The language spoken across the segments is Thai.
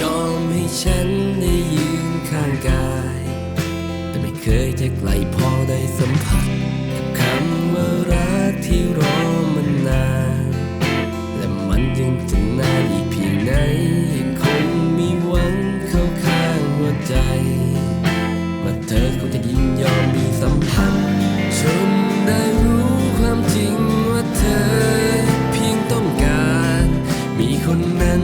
ยอมให้ฉันได้ยืนข้างกาย แต่ไม่เคยจะไกลพอได้สัมผัสคำว่ารักที่รอมันนาน และมันยังจะนานอีกเพียงไหนยังคงมีหวังเข้าข้างหัวใจว่าเธอคงจะยินยอมมีสัมพันธ์จนได้รู้ความจริงว่าเธอเพียงต้องการ มีคนนั้น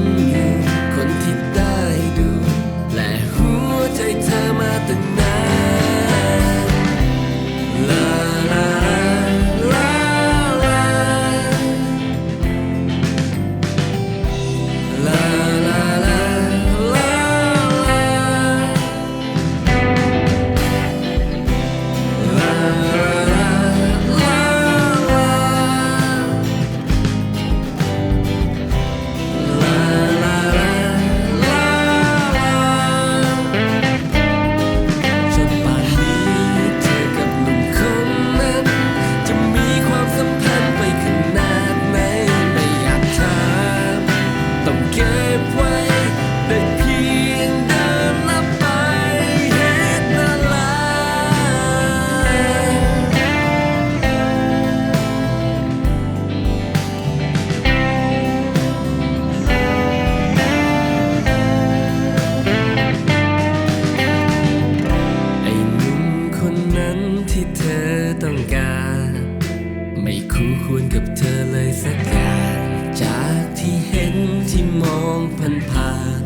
ผ่านผ่าน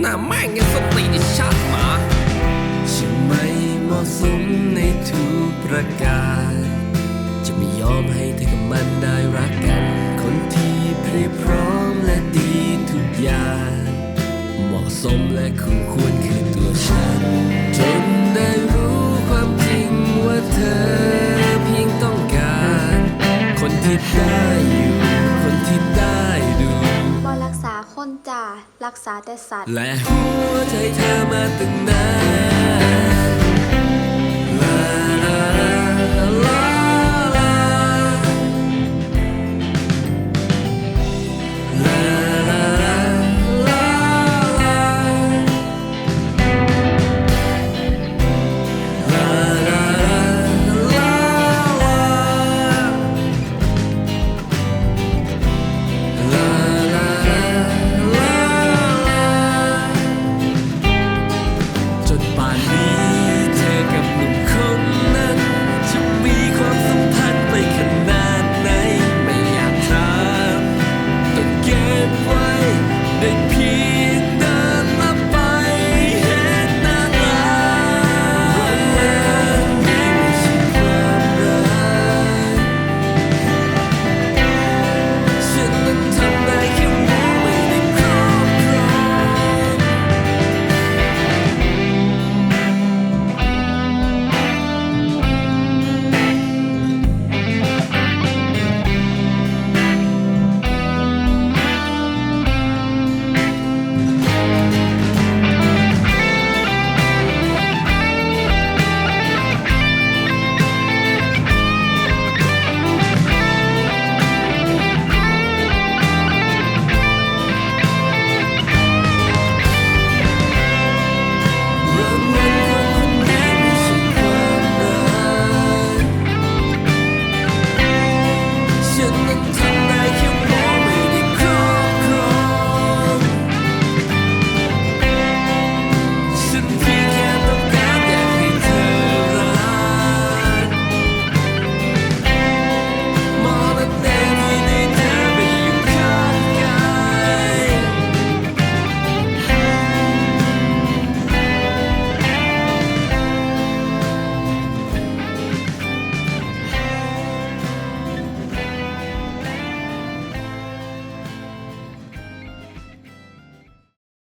หน้าแม่งยังสติดิชัดหมาฉันไม่เหมาะสมในทุกประการ จะไม่ยอมให้เธอกับมันได้รักกัน คนที่เพรียบพร้อมและดีทุกอย่าง เหมาะสมและคู่ควรคือตัวฉัน จนได้รู้ความจริงว่าเธอเพียงต้องการ คนที่ได้ รักษาแต่สัตว์ และหัวใจเธอมาตั้งนาน